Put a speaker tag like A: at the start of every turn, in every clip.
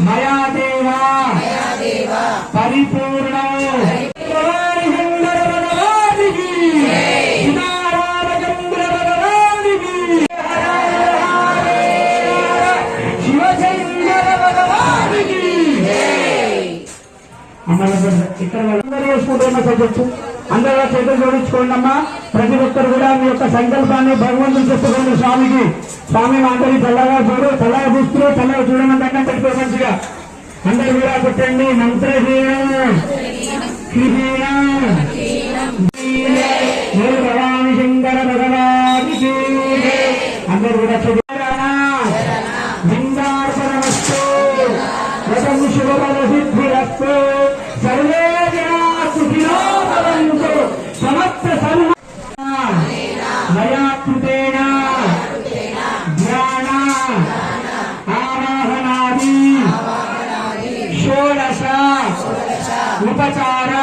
A: మయా దేవా. పరిపూర్ణ. ఇక్కడ అందరూ చేతులు జోడించుకోండి అమ్మా ప్రతి ఒక్కరు కూడా మీ యొక్క సంకల్పాన్ని భగవంతుని చెప్పుకోండి స్వామికి స్వామి మా అందరి చల్లగా చూడు చల్లగా చూస్తూ చల్లగా చూడమంటే దండం పెట్టుకో మంచిగా అందరు కూడా పెట్టండి మంత్రహీనం భగవాని శంకర భగవానికి అందరు కూడా చదువు లింగార్పణమస్తు రథం సర్వే ఆవాహనాది. షోడశ. ఉపచార.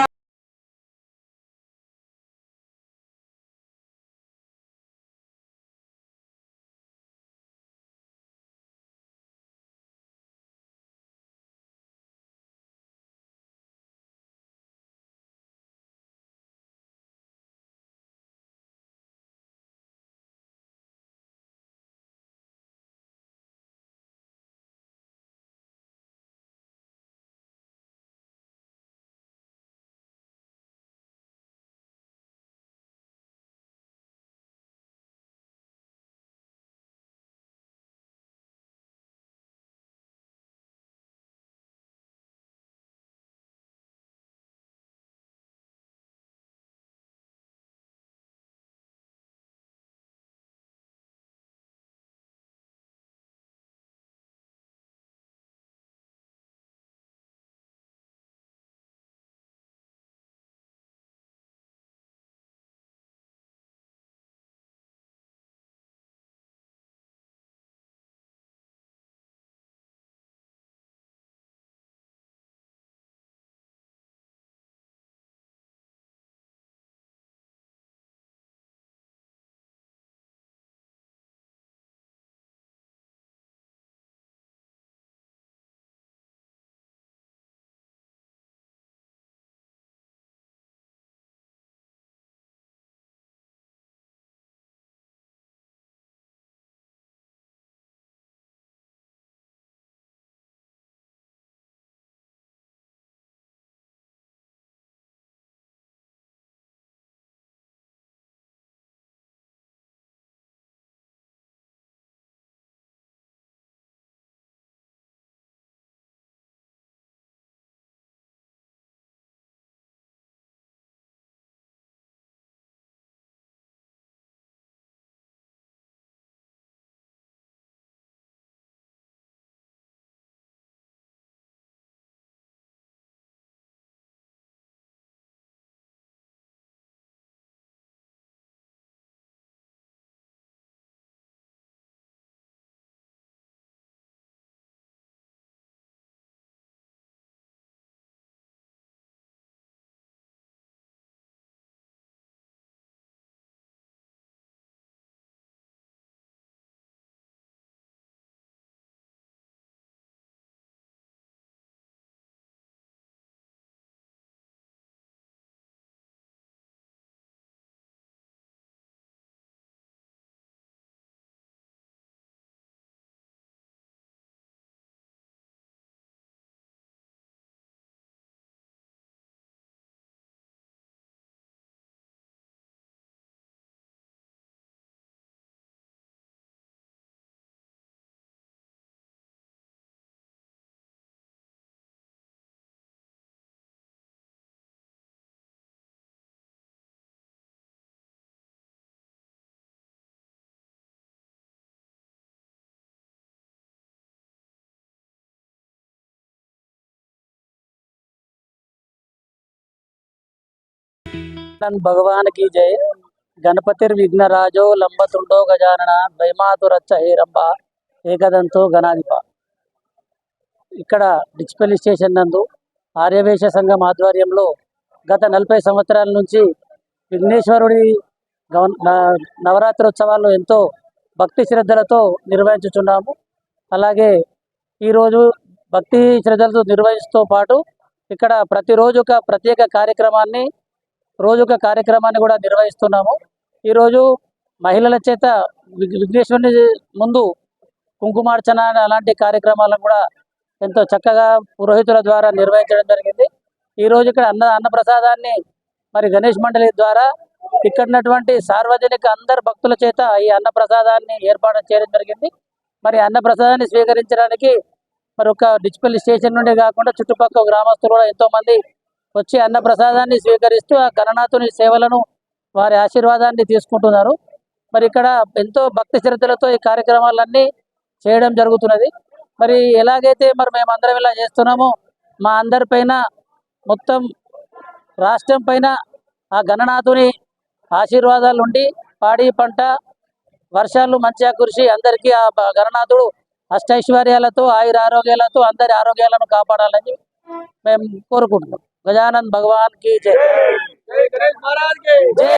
B: భగవాన్కి జయ. గణపతిర్ విఘ్నరాజో లంబతుండో గజానన భయమాతురచ్చ హేరంబ ఏకదంతో గణాధిప. ఇక్కడ డిచ్పల్లి స్టేషన్ నందు ఆర్యవేశ సంఘం ఆధ్వర్యంలో గత నలభై సంవత్సరాల నుంచి విఘ్నేశ్వరుడి గవ- నవరాత్రోత్సవాలు ఎంతో భక్తి శ్రద్ధలతో నిర్వహించుచున్నాము. అలాగే ఈరోజు భక్తి శ్రద్ధలతో నిర్వహిస్తూ పాటు ఇక్కడ ప్రతిరోజు ఒక ప్రత్యేక కార్యక్రమాన్ని రోజు ఒక కార్యక్రమాన్ని కూడా నిర్వహిస్తున్నాము. ఈరోజు మహిళల చేత విఘ్నేశ్వరుని ముందు కుంకుమార్చన అలాంటి కార్యక్రమాలను కూడా ఎంతో చక్కగా పురోహితుల ద్వారా నిర్వహించడం జరిగింది. ఈ రోజు ఇక్కడ అన్న అన్నప్రసాదాన్ని మరి గణేష్ మండలి ద్వారా ఇక్కడ ఉన్నటువంటి సార్వజనిక అందరు భక్తుల చేత ఈ అన్నప్రసాదాన్ని ఏర్పాటు చేయడం జరిగింది. మరి అన్నప్రసాదాన్ని స్వీకరించడానికి మరి ఒక డిజిటల్ స్టేషన్ నుండి కాకుండా చుట్టుపక్కల గ్రామస్తులు కూడా ఎంతో వచ్చి అన్న ప్రసాదాన్ని స్వీకరిస్తూ ఆ గణనాథుని సేవలను వారి ఆశీర్వాదాన్ని తీసుకుంటున్నారు. మరి ఇక్కడ ఎంతో భక్తి శ్రద్ధలతో ఈ కార్యక్రమాలన్నీ చేయడం జరుగుతున్నది. మరి ఎలాగైతే మరి మేమందరం ఇలా చేస్తున్నామో మా అందరిపైన మొత్తం రాష్ట్రం పైన ఆ గణనాథుని ఆశీర్వాదాలు ఉండి పాడి పంట వర్షాలు మంచిగా కురిసి అందరికీ ఆ గణనాథుడు అష్టైశ్వర్యాలతో ఆయుర ఆరోగ్యాలతో అందరి ఆరోగ్యాలను కాపాడాలని మేము కోరుకుంటున్నాం. గజానన్ భగవాన్కి జై జై